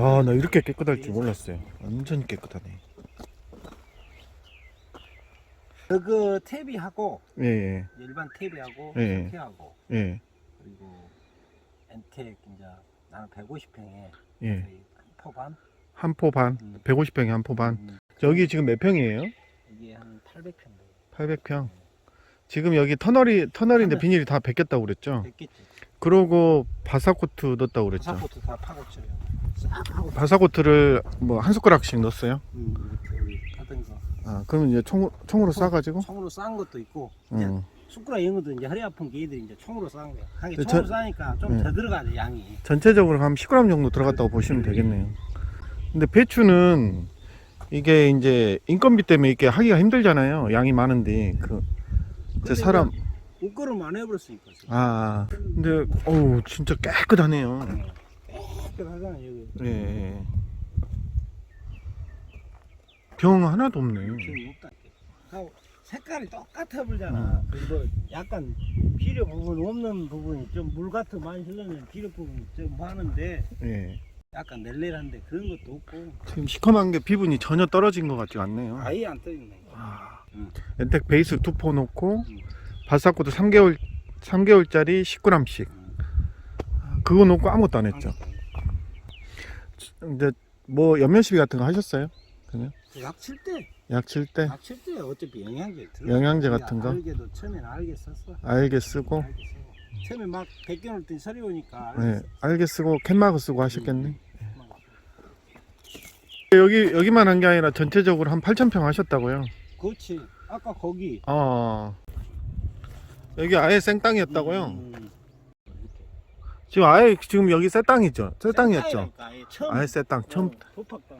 아, 나 이렇게 깨끗할 줄 몰랐어요. 완전 깨끗하네. 그 탭이하고 예, 예, 일반 탭이하고 예. 탭하고 예, 그리고 엔텍 이제 나는 150평에 예. 포반 한 포 반, 음. 150평에 한 포 반. 음, 여기 지금 몇 평이에요? 이게 한 800평 돼요. 800평. 지금 여기 터널이 터널인데 터널. 비닐이 다 벗겼다고 그랬죠? 됐겠지. 그러고 바사코트 넣었다고 그랬죠? 사포트 다 파고쳐요. 싹 하고 바사코트를 뭐 한 숟가락씩 넣었어요? 음, 이렇게 아, 그러면 이제 총, 총으로 싸가지고? 총으로 싼 것도 있고 이제 응. 숟가락 이런 것도 이제 허리 아픈 개들이 이제 총으로 싼 거야. 네, 총으로 저- 싸니까 좀더 네. 들어가지 양이. 전체적으로 한 10g 정도 들어갔다고 보시면 되겠네요. 근데 배추는 이게 이제 인건비 때문에 이렇게 하기가 힘들잖아요. 양이 많은데 그제 근데 사람 옷걸음 안 해버렸으니까. 지금. 아 근데 어우 진짜 깨끗하네요. 깨끗하잖아 여기. 예, 예. 병 하나도 없네. 지금 없다. 하고 색깔이 똑같아 보잖아. 그리고 약간 비료 부분 없는 부분이 좀 물 같은 많이 흘러면 비료 부분 좀 많은데 예. 약간 낼낼한데 그런 것도 없고 지금 시커먼 게 비분이 전혀 떨어진 것 같지 않네요. 아예 안 떠있네. 아, 응. 엔텍 베이스 두포 놓고 응. 바사코도 3개월 3개월짜리 10g씩 그거 놓고 아무것도 안 했죠. 이제 뭐 연면 시비 같은 거 하셨어요? 약칠 때, 약칠 때 약칠 때 어차피 영양제 들어. 영양제 같은 거 알게도 처음에는 알게 썼어. 알게 쓰고 알게 쓰고. 처음에 막 벗겨놓을 때 서리 오니까 알게 네. 알게 쓰고 캔마그 쓰고 하셨겠네. 여기 여기만 한 게 아니라 전체적으로 한 8,000평 하셨다고요? 그렇지. 아까 거기. 어. 여기 아예 생땅이었다고요? 음, 지금 아예 지금 여기 새 땅이죠? 새 땅이었죠? 생땅이라니까, 아예 처음. 아예 새 땅. 처음 어, 도팍땅.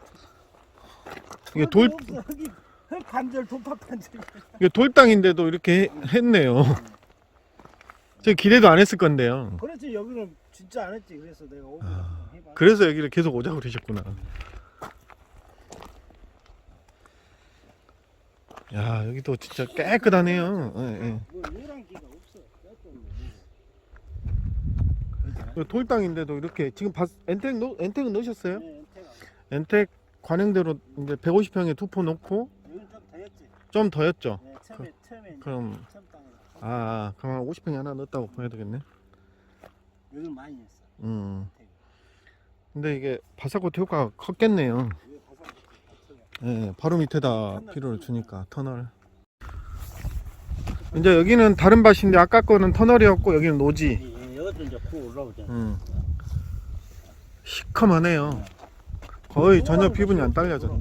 이게 돌 없어, 흙이 흙 관절 도팍 관절. 이게 돌 땅인데도 이렇게 해- 했네요. 저 기대도 안 했을 건데요. 그렇지 여기는 진짜 안 했지. 그래서 내가 오고 아, 해봐. 그래서 여기를 계속 오자고 그러셨구나. 야 여기도 진짜 깨끗하네요. 예, 예. 뭐 기가 없어. 뼈도 없고. 그 돌 땅인데도 이렇게 지금 바, 엔텍 넣, 엔텍은 넣으셨어요? 네, 엔테가. 엔텍 관행대로 이제 150평에 투포 넣고 좀 더였지. 좀 더였죠. 네, 처음에 처음에 이제 그럼 처음 땅에 아, 아 그럼 50평에 하나 넣었다고 보야 되겠네. 여기 많이 했어. 음. 근데 이게 바사코트 효과가 컸겠네요. 여기 가서 같이 예, 바로 밑에다 피로를 주니까 터널. 이제 여기는 다른 밭인데 아까 거는 터널이었고 여기는 노지. 이제 코 올라오잖아. 음. 시커먼해요. 거의 전혀 피분이 안 딸려져.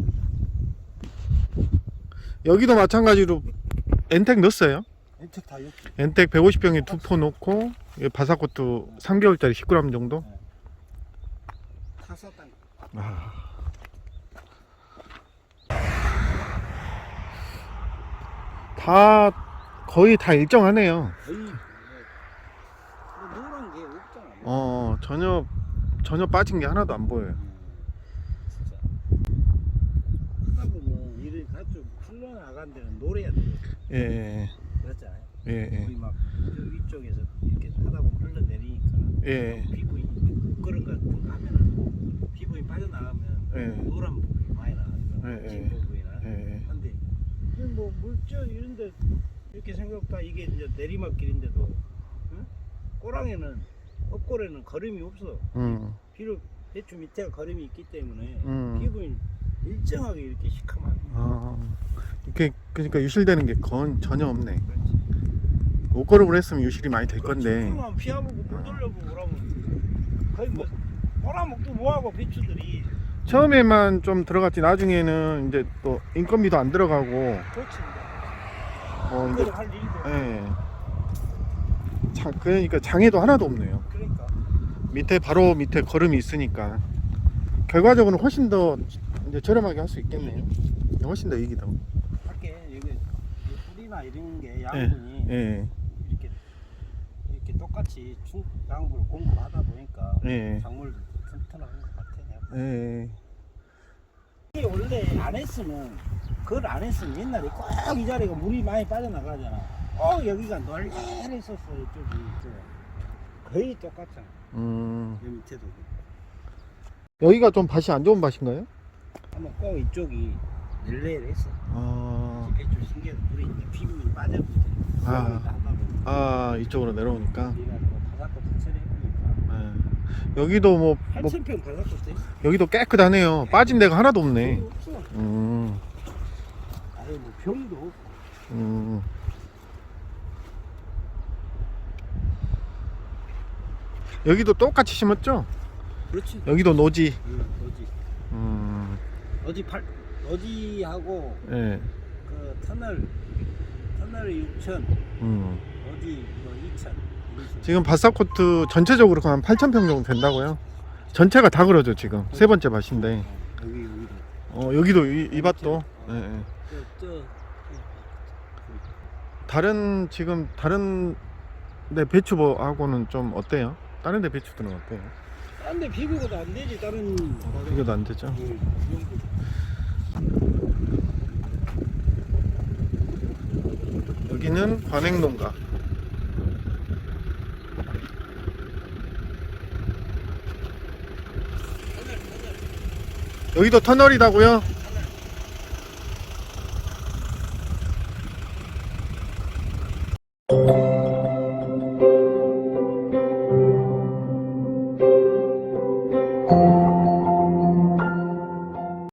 여기도 마찬가지로 엔텍 넣었어요. 엔텍 다. 엔텍 150병에 두 포 넣고 이 바사코트 3개월짜리 10g 정도. 타사 땅. 아. 다 거의 다 일정하네요. 거의 뭐 노란 게 없잖아. 어 전혀 전혀 빠진 게 하나도 안 보여요. 음, 진짜. 하다 보면 일을 가좀 흘러나간 데는 노래야 돼. 예, 예, 그렇잖아요. 예, 예, 우리 막저 위쪽에서 이렇게 하다 보면 흘러내리니까 예, 피부이 그런 거 같은 거 하면은 피부이 빠져나가면 예, 노란 부분이 많이 나가죠. 예, 예. 진 부분이나. 예. 근데 이뭐 물질 이런데 이렇게 생각보다 이게 이제 내리막길인데도 응? 꼬랑에는 헛골에는 거름이 없어. 음, 비록 대추 밑에 거름이 있기 때문에 음. 피부는 일정하게 이렇게 시커먼. 아, 이렇게 그러니까 유실되는 게 건 전혀 없네. 그렇지. 옷걸음을 했으면 유실이 많이 될 건데. 그만 피하보고 물 돌려보고 그러면 거의 뭐 꼬라먹도 뭐하고 배추들이 처음에만 좀 들어갔지 나중에는 이제 또 인건비도 안 들어가고 그렇지. 어 이제 그걸 할 일도 예. 자, 그러니까 장애도 하나도 없네요. 그러니까 밑에 바로 밑에 걸음이 있으니까 결과적으로는 훨씬 더 이제 저렴하게 할 수 있겠네요. 훨씬 더 이익이다. 밖에 여기 이 뿌리나 이런 게 양분이 예, 이렇게 이렇게 똑같이 충 양분을 공급하다 보니까 예, 작물도 튼튼한 것 같아. 내가. 예. 이게 원래 안 했으면 그걸 안 했으면 옛날에 꼭 이 자리가 물이 많이 빠져나가잖아. 꼭 여기가 널널했었어 이쪽이. 거의 똑같잖아. 음, 여 밑에도. 여기가 좀 밭이 안 좋은 밭인가요? 아마 꼭 이쪽이 릴레이했어. 아, 배추 신기해서 물이 이제 피부에 빠져버리더라고. 아. 하다 보니까 아 이쪽으로 내려오니까. 우리가 뭐 예. 여기도 뭐, 뭐 8,000평 바닷꽃도 있어. 여기도 깨끗하네요. 빠진 데가 하나도 없네. 없어. 음, 아니 뭐 병도 없고. 음. 여기도 똑같이 심었죠? 그렇지. 여기도 노지. 응, 어지. 음, 어지 팔 어지하고 예. 그 터널 터널이 6천, 음. 어지 뭐 2천. 지금 바사코트 전체적으로 한 8,000평 정도 된다고요? 전체가 다 그러죠 지금 세 번째 밭인데 여기 여기도. 어, 여기도 이, 이 밭도 예, 예. 저, 저, 다른 지금 다른 데 배추하고는 좀 어때요? 다른 데 배추들은 어때요? 딴데 비교가 안 되지 다른 비교도 안 되죠? 응, 여기는 관행농가 여기도 터널이다고요? 이